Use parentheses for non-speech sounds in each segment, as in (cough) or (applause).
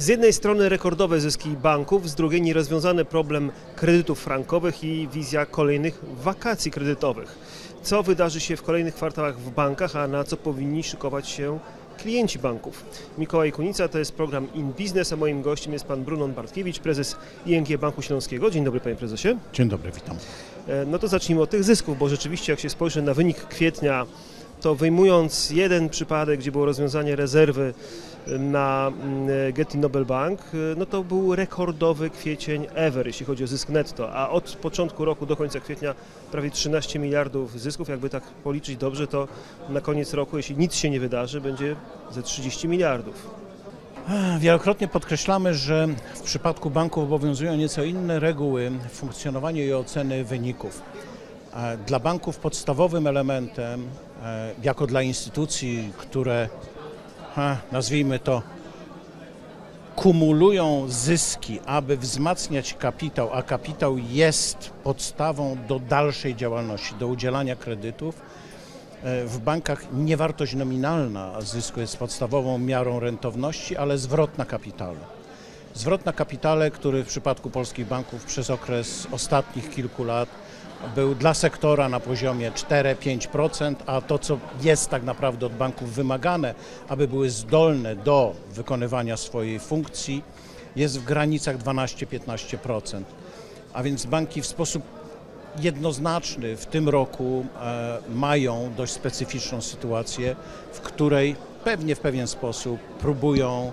Z jednej strony rekordowe zyski banków, z drugiej nierozwiązany problem kredytów frankowych i wizja kolejnych wakacji kredytowych. Co wydarzy się w kolejnych kwartałach w bankach, a na co powinni szykować się klienci banków? Mikołaj Kunica to jest program In Business, a moim gościem jest pan Brunon Bartkiewicz, prezes ING Banku Śląskiego. Dzień dobry panie prezesie. Dzień dobry, witam. E, No to zacznijmy od tych zysków, bo rzeczywiście jak się spojrzy na wynik kwietnia, to wyjmując jeden przypadek, gdzie było rozwiązanie rezerwy na mm, Getty Nobel Bank, no to był rekordowy kwiecień ever, jeśli chodzi o zysk netto, a od początku roku do końca kwietnia prawie 13 miliardów zysków, jakby tak policzyć dobrze, to na koniec roku, jeśli nic się nie wydarzy, będzie ze 30 miliardów. Wielokrotnie podkreślamy, że w przypadku banków obowiązują nieco inne reguły funkcjonowania i oceny wyników. E, Dla banków podstawowym elementem, e, jako dla instytucji, które nazwijmy to kumulują zyski, aby wzmacniać kapitał, a kapitał jest podstawą do dalszej działalności, do udzielania kredytów, E, W bankach nie wartość nominalna zysku jest podstawową miarą rentowności, ale zwrot na kapitale. Zwrot na kapitale, który w przypadku polskich banków przez okres ostatnich kilku lat był dla sektora na poziomie 4-5%, a to, co jest tak naprawdę od banków wymagane, aby były zdolne do wykonywania swojej funkcji, jest w granicach 12-15%. A więc banki w sposób jednoznaczny w tym roku e, mają dość specyficzną sytuację, w której pewnie w pewien sposób próbują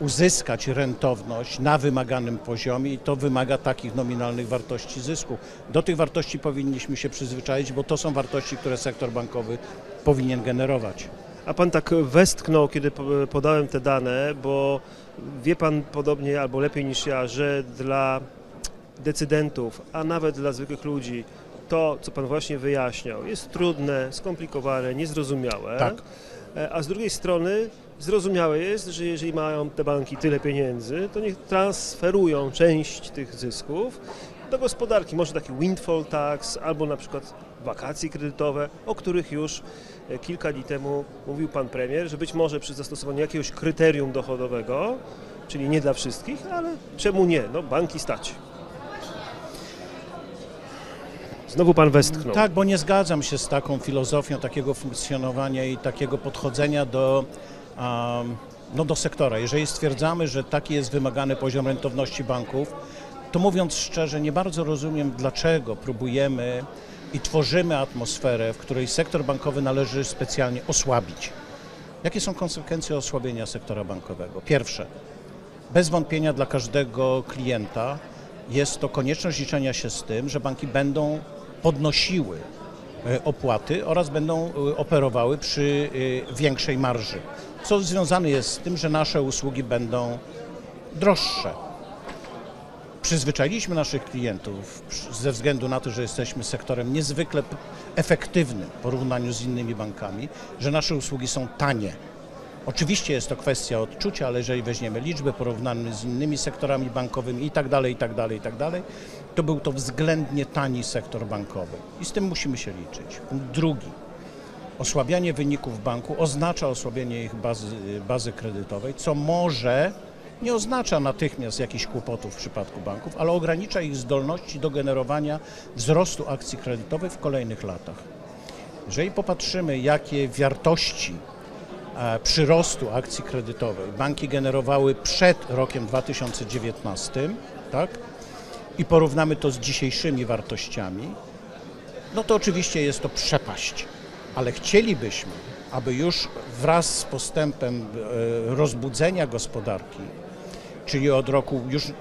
uzyskać rentowność na wymaganym poziomie i to wymaga takich nominalnych wartości zysku. Do tych wartości powinniśmy się przyzwyczaić, bo to są wartości, które sektor bankowy powinien generować. A pan tak westchnął, kiedy po- podałem te dane, bo wie pan podobnie albo lepiej niż ja, że dla decydentów, a nawet dla zwykłych ludzi, to, co pan właśnie wyjaśniał, jest trudne, skomplikowane, niezrozumiałe. Tak. E, A z drugiej strony zrozumiałe jest, że jeżeli mają te banki tyle pieniędzy, to niech transferują część tych zysków do gospodarki. Może taki windfall tax, albo na przykład wakacje kredytowe, o których już e, kilka dni temu mówił pan premier, że być może przy zastosowaniu jakiegoś kryterium dochodowego, czyli nie dla wszystkich, ale czemu nie? No banki stać. Znowu pan westchnął. Tak, bo nie zgadzam się z taką filozofią takiego funkcjonowania i takiego podchodzenia do, no do sektora. Jeżeli stwierdzamy, że taki jest wymagany poziom rentowności banków, to mówiąc szczerze, nie bardzo rozumiem, dlaczego próbujemy i tworzymy atmosferę, w której sektor bankowy należy specjalnie osłabić. Jakie są konsekwencje osłabienia sektora bankowego? Pierwsze, bez wątpienia dla każdego klienta jest to konieczność liczenia się z tym, że banki będą podnosiły e, opłaty oraz będą e, operowały przy e, większej marży, co związane jest z tym, że nasze usługi będą droższe. Przyzwyczailiśmy naszych klientów ze względu na to, że jesteśmy sektorem niezwykle efektywnym w porównaniu z innymi bankami, że nasze usługi są tanie. Oczywiście jest to kwestia odczucia, ale jeżeli weźmiemy liczbę, porównamy z innymi sektorami bankowymi i tak dalej, i tak dalej, i tak dalej, to był to względnie tani sektor bankowy i z tym musimy się liczyć. Punkt drugi. Osłabianie wyników banku oznacza osłabienie ich bazy, bazy kredytowej, co może nie oznacza natychmiast jakichś kłopotów w przypadku banków, ale ogranicza ich zdolności do generowania wzrostu akcji kredytowych w kolejnych latach. Jeżeli popatrzymy, jakie wartości e, przyrostu akcji kredytowej banki generowały przed rokiem 2019, tak? I porównamy to z dzisiejszymi wartościami, no to oczywiście jest to przepaść. Ale chcielibyśmy, aby już wraz z postępem e, rozbudzenia gospodarki, czyli od roku już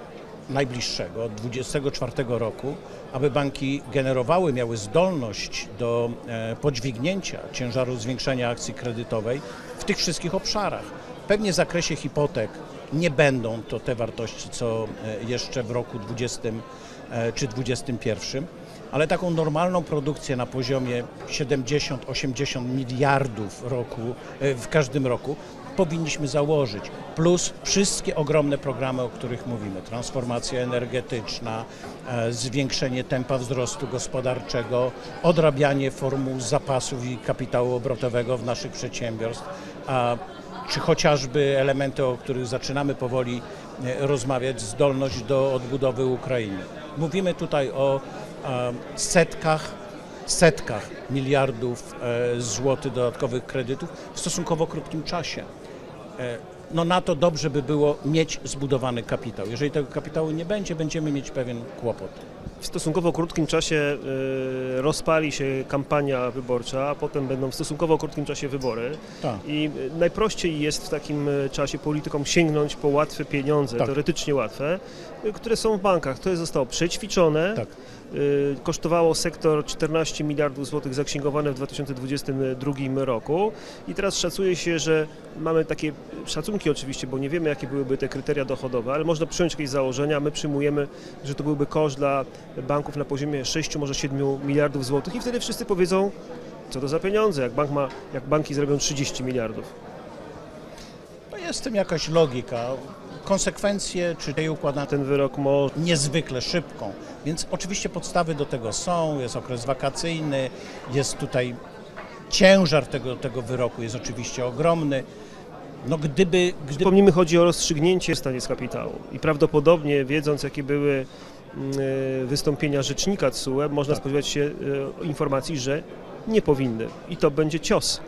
najbliższego, od 2024 roku, aby banki generowały, miały zdolność do e, podźwignięcia ciężaru zwiększenia akcji kredytowej w tych wszystkich obszarach. Pewnie w zakresie hipotek nie będą to te wartości, co e, jeszcze w roku 20 e, czy 2021, ale taką normalną produkcję na poziomie 70-80 miliardów roku, e, w każdym roku powinniśmy założyć. Plus wszystkie ogromne programy, o których mówimy. Transformacja energetyczna, e, zwiększenie tempa wzrostu gospodarczego, odrabianie formuł zapasów i kapitału obrotowego w naszych przedsiębiorstw, czy chociażby elementy, o których zaczynamy powoli e, rozmawiać, zdolność do odbudowy Ukrainy. Mówimy tutaj o setkach, setkach miliardów e, złotych dodatkowych kredytów w stosunkowo krótkim czasie. E, No na to dobrze by było mieć zbudowany kapitał. Jeżeli tego kapitału nie będzie, będziemy mieć pewien kłopot. W stosunkowo krótkim czasie y, rozpali się kampania wyborcza, a potem będą w stosunkowo krótkim czasie wybory. Tak. I najprościej jest w takim czasie politykom sięgnąć po łatwe pieniądze, Tak. teoretycznie łatwe, które są w bankach. To zostało przećwiczone. Tak. Y, Kosztowało sektor 14 miliardów złotych zaksięgowane w 2022 roku i teraz szacuje się, że mamy takie szacunki oczywiście, bo nie wiemy jakie byłyby te kryteria dochodowe, ale można przyjąć jakieś założenia. My przyjmujemy, że to byłby koszt dla banków na poziomie 6, może 7 miliardów złotych i wtedy wszyscy powiedzą, co to za pieniądze, jak, bank ma, jak banki zrobią 30 miliardów. No jest w tym jakaś logika. Konsekwencje czy tej układania Ten wyrok może niezwykle szybką. Więc oczywiście podstawy do tego są, jest okres wakacyjny, jest tutaj ciężar tego, tego wyroku jest oczywiście ogromny. No gdyby, gdyby Przypomnijmy, chodzi o rozstrzygnięcie stanie z kapitału i prawdopodobnie wiedząc jakie były mm, e, wystąpienia rzecznika TSUE, można Tak. spodziewać się e, informacji, że nie powinny i to będzie cios,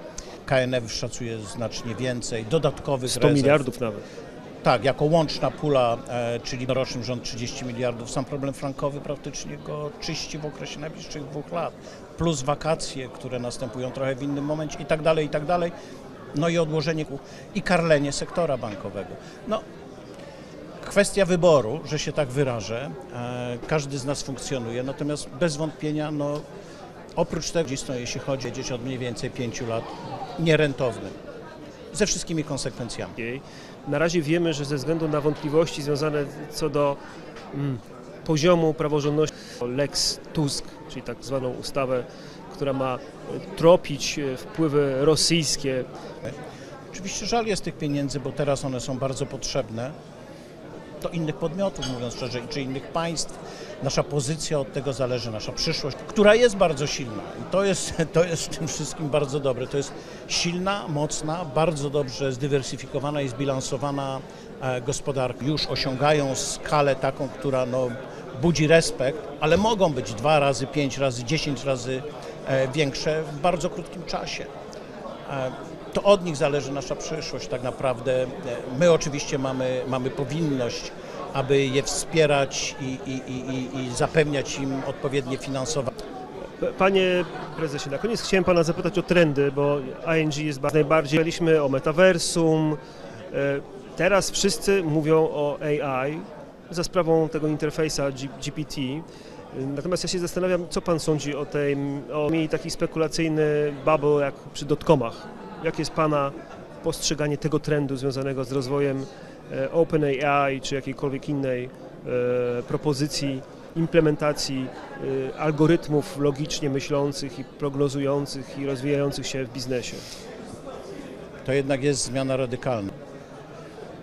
KNF szacuje znacznie więcej, dodatkowych 100 rezerw. miliardów nawet. Tak, jako łączna pula, e, czyli roczny rząd 30 miliardów, sam problem frankowy praktycznie go czyści w okresie najbliższych dwóch lat, plus wakacje, które następują trochę w innym momencie i tak dalej, i tak dalej. No i odłożenie i karlenie sektora bankowego. No, kwestia wyboru, że się tak wyrażę, e, każdy z nas funkcjonuje, natomiast bez wątpienia, no, oprócz tego, jeśli chodzi o dzieci od mniej więcej 5 lat, nierentowny, ze wszystkimi konsekwencjami. Na razie wiemy, że ze względu na wątpliwości związane co do mm, poziomu praworządności Lex Tusk, czyli tak zwaną ustawę, która ma e, tropić e, wpływy rosyjskie. Oczywiście żal jest tych pieniędzy, bo teraz one są bardzo potrzebne do innych podmiotów, mówiąc szczerze, czy innych państw. Nasza pozycja od tego zależy, nasza przyszłość, która jest bardzo silna. I to jest, (laughs) to jest w tym wszystkim bardzo dobre. To jest silna, mocna, bardzo dobrze zdywersyfikowana i zbilansowana e, gospodarka. Już osiągają skalę taką, która no, budzi respekt, ale mogą być dwa razy, pięć razy, dziesięć razy e, większe w bardzo krótkim czasie. To od nich zależy nasza przyszłość tak naprawdę. My oczywiście mamy, mamy powinność, aby je wspierać i, i, i, i- zapewniać im odpowiednie finansowanie. Panie prezesie, na koniec chciałem pana zapytać o trendy, bo ING jest ba- najbardziej, mówiliśmy o metaversum, e, teraz wszyscy mówią o AI za sprawą tego interfejsa GPT. Natomiast ja się zastanawiam, co pan sądzi o tej, o taki spekulacyjny bubble jak przy dotcomach. Jakie jest pana postrzeganie tego trendu związanego z rozwojem e, OpenAI czy jakiejkolwiek innej e, propozycji implementacji y, algorytmów logicznie myślących i prognozujących i rozwijających się w biznesie. To jednak jest zmiana radykalna.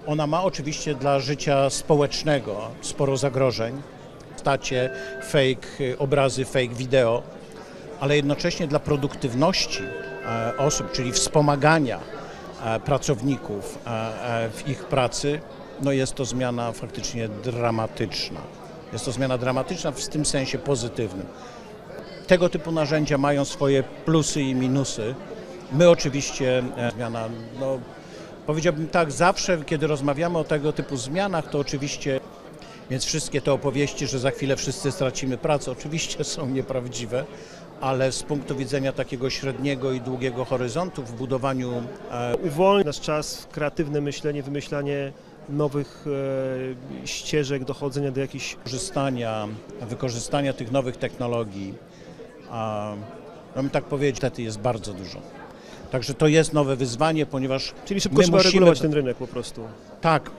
Ona ma oczywiście dla życia społecznego sporo zagrożeń. Stacie, fake obrazy, fake wideo, ale jednocześnie dla produktywności e, osób, czyli wspomagania e, pracowników e, e, w ich pracy, no jest to zmiana faktycznie dramatyczna. Jest to zmiana dramatyczna w tym sensie pozytywnym. Tego typu narzędzia mają swoje plusy i minusy. My oczywiście e, zmiana, no powiedziałbym tak, zawsze kiedy rozmawiamy o tego typu zmianach, to oczywiście więc wszystkie te opowieści, że za chwilę wszyscy stracimy pracę, oczywiście są nieprawdziwe, ale z punktu widzenia takiego średniego i długiego horyzontu w budowaniu e, Uwolni nasz czas w kreatywne myślenie, wymyślanie nowych e, ścieżek dochodzenia do jakichś wykorzystania, wykorzystania tych nowych technologii, a, no bym tak powiedzieć, niestety jest bardzo dużo. Także to jest nowe wyzwanie, ponieważ Czyli szybko My trzeba musimy- regulować ten rynek po prostu. tak,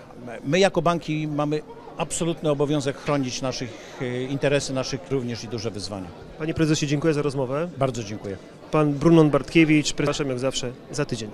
my jako banki mamy absolutny obowiązek chronić naszych e, interesy, naszych również i duże wyzwania. Panie prezesie, dziękuję za rozmowę. Bardzo dziękuję. Pan Brunon Bartkiewicz, przepraszam jak zawsze, za tydzień.